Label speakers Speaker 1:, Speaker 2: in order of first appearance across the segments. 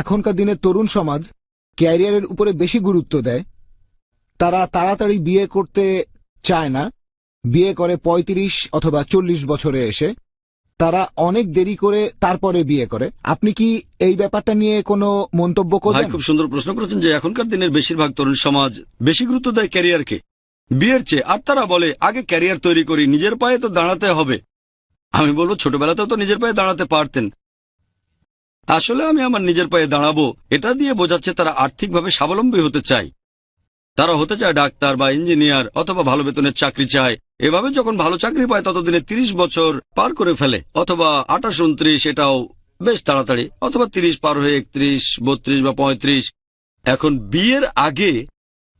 Speaker 1: এখনকার দিনের তরুণ সমাজ ক্যারিয়ারের উপরে বেশি গুরুত্ব দেয়। তারা তাড়াতাড়ি বিয়ে করতে চায় না। বিয়ে করে ৩৫ অথবা চল্লিশ বছরে এসে। তারা অনেক দেরি করে তারপরে বিয়ে করে। আপনি কি এই ব্যাপারটা নিয়ে কোনো মন্তব্য করবেন?
Speaker 2: খুব সুন্দর প্রশ্ন করেছেন যে এখনকার দিনের বেশিরভাগ তরুণ সমাজ বেশি গুরুত্ব দেয় ক্যারিয়ারকে। বিয়ের চেয়ে, আর তারা বলে, আগে ক্যারিয়ার তৈরি করি, নিজের পায়ে তো দাঁড়াতে হবে। আমি বলব, ছোটবেলাতেও তো নিজের পায়ে দাঁড়াতে পারতেন। আসলে আমি আমার নিজের পায়ে দাঁড়াবো, এটা দিয়ে বোঝাচ্ছে তারা আর্থিকভাবে স্বাবলম্বী হতে চায়। তারা হতে চায় ডাক্তার বা ইঞ্জিনিয়ার অথবা ভালো বেতনের চাকরি চায়। এভাবে যখন ভালো চাকরি পায়, ততদিনে ৩০ বছর পার করে ফেলে। অথবা আঠাশ উনত্রিশ, এটাও বেশ তাড়াতাড়ি। অথবা ৩০ পার হয়ে একত্রিশ, বত্রিশ বা পঁয়ত্রিশ। এখন বিয়ের আগে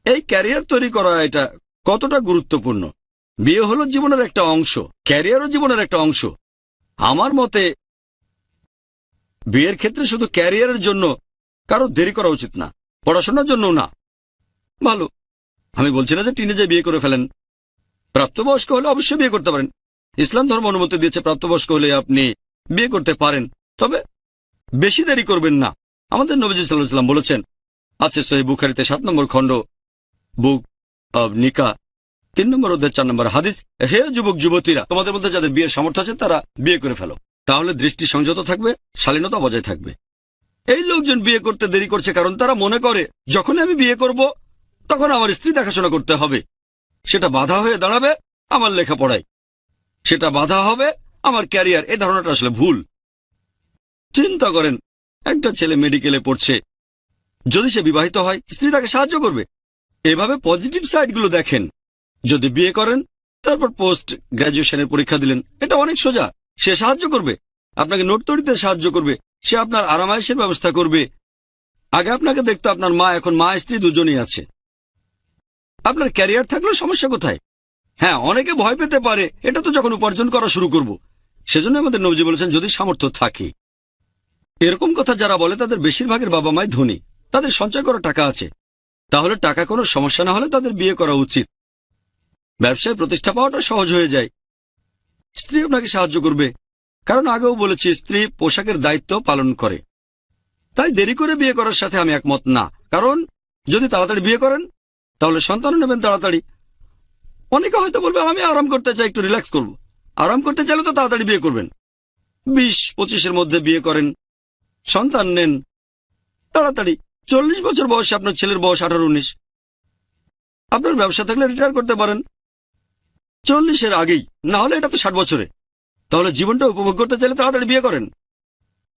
Speaker 2: এই ক্যারিয়ার তৈরি করা এটা কতটা গুরুত্বপূর্ণ? বিয়ে হলো জীবনের একটা অংশ, ক্যারিয়ারও জীবনের একটা অংশ। আমার মতে বিয়ের ক্ষেত্রে শুধু ক্যারিয়ারের জন্য কারও দেরি করা উচিত না, পড়াশোনার জন্য না। ভালো। আমি বলছি না যে টিনেজে বিয়ে করে ফেলেন। প্রাপ্তবয়স্ক হলে অবশ্যই বিয়ে করতে পারেন। ইসলাম ধর্ম অনুমতি দিয়েছে প্রাপ্তবয়স্ক হলে আপনি বিয়ে করতে পারেন। তবে বেশি দেরি করবেন না। আমাদের নবীজ সাল্লাম বলেছেন, আছে সহি বুখারিতে সাত নম্বর খণ্ড, বুক অব নিকা, তিন নম্বর অধ্যায় চার নম্বর হাদিস, হে যুবক যুবতীরা তোমাদের মধ্যে যাদের বিয়ের সামর্থ্য আছে তারা বিয়ে করে ফেলো। তাহলে দৃষ্টি সংযত থাকবে, শালীনতা বজায় থাকবে। এই লোকজন বিয়ে করতে দেরি করছে কারণ তারা মনে করে, যখনই আমি বিয়ে করব, তখন আমার স্ত্রী দেখাশোনা করতে হবে। সেটা বাধা হয়ে দাঁড়াবে, আমার লেখাপড়ায়। সেটা বাধা হবে, আমার ক্যারিয়ার। এই ধারণাটা আসলে ভুল। চিন্তা করেন, একটা ছেলে মেডিকেলে পড়ছে। যদি সে বিবাহিত হয়, স্ত্রী তাকে সাহায্য করবে। এভাবে পজিটিভ সাইডগুলো দেখেন। যদি বিয়ে করেন, তারপর পোস্ট গ্র্যাজুয়েশনের পরীক্ষা দিলেন, এটা অনেক সোজা। সে সাহায্য করবে। আপনাকে নোট তৈরিতে সাহায্য করবে। সে আপনার আরামায়েশের ব্যবস্থা করবে। আগে আপনাকে দেখতো আপনার মা, এখন মা স্ত্রী দুজনই আছে। আপনার ক্যারিয়ার থাকলেও সমস্যা কোথায়? হ্যাঁ অনেকে ভয় পেতে পারে। এটা তো যখন উপার্জন করা শুরু করব। সেজন্য আমাদের নবজি বলেছেন, যদি সামর্থ্য থাকে। এরকম কথা যারা বলে, তাদের বেশিরভাগের বাবা মাই ধনী। তাদের সঞ্চয় করা টাকা আছে। তাহলে টাকা কোনো সমস্যা না হলে তাদের বিয়ে করা উচিত। ব্যবসায় প্রতিষ্ঠা পাওয়াটা সহজ হয়ে যায়। স্ত্রী আপনাকে সাহায্য করবে। কারণ আগেও বলেছি, স্ত্রী পোশাকের দায়িত্ব পালন করে। তাই দেরি করে বিয়ে করার সাথে আমি একমত না। কারণ, যদি তাড়াতাড়ি বিয়ে করেন, তাহলে সন্তানও নেবেন তাড়াতাড়ি। অনেকে হয়তো বলবে, আমি আরাম করতে চাই, একটু রিল্যাক্স করব। আরাম করতে চাইলে তো তাড়াতাড়ি বিয়ে করবেন। বিশ পঁচিশের মধ্যে বিয়ে করেন, সন্তান নেন, তাড়াতাড়ি। চল্লিশ বছর বয়সে আপনার ছেলের বয়স আঠারো, উনিশ। আপনার ব্যবসা থাকলে রিটায়ার করতে পারেন। চল্লিশের আগেই, না হলে এটা তো ষাট বছরে। তাহলে জীবনটা উপভোগ করতে চাইলে তাড়াতাড়ি বিয়ে করেন।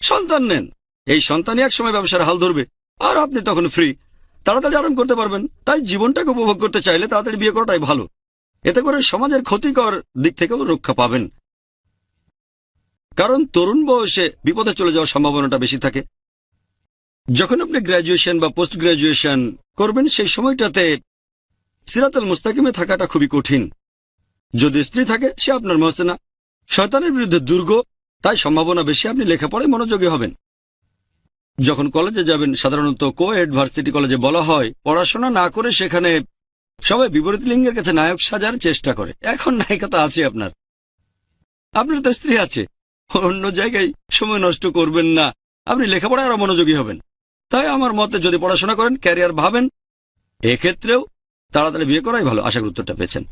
Speaker 2: সন্তান নেন। এই সন্তানই এক সময় ব্যবসার হাল ধরবে। আর আপনি তখন ফ্রি তাড়াতাড়ি আরাম করতে পারবেন। তাই জীবনটাকে উপভোগ করতে চাইলে তাড়াতাড়ি বিয়ে করাটাই ভালো। এতে করে সমাজের ক্ষতিকর দিক থেকেও রক্ষা পাবেন। কারণ তরুণ বয়সে বিপদে চলে যাওয়ার সম্ভাবনাটা বেশি থাকে। যখন আপনি গ্র্যাজুয়েশন বা পোস্ট গ্র্যাজুয়েশন করবেন, সেই সময়টাতে সিরাতাল মুস্তাকিমে থাকাটা খুবই কঠিন। যদি স্ত্রী থাকে, সে আপনার মহসেনা। শয়তানের বিরুদ্ধে দুর্গ, তাই সম্ভাবনা বেশি আপনি লেখাপড়ায় মনোযোগী হবেন। যখন কলেজে যাবেন, সাধারণত কো এড ভার্সিটি কলেজে বলা হয়, পড়াশোনা না করে সেখানে সবাই বিপরীত লিঙ্গের কাছে নায়ক সাজার চেষ্টা করে। এখন নায়িকা তো আছে আপনার। আপনার তো স্ত্রী আছে। অন্য জায়গায় সময় নষ্ট করবেন না। আপনি লেখাপড়ায় আরও মনোযোগী হবেন। তাই আমার মতে যদি পড়াশোনা করেন, ক্যারিয়ার ভাবেন, এক্ষেত্রেও তাড়াতাড়ি বিয়ে করাই ভালো। আশা উত্তরটা পেয়েছেন।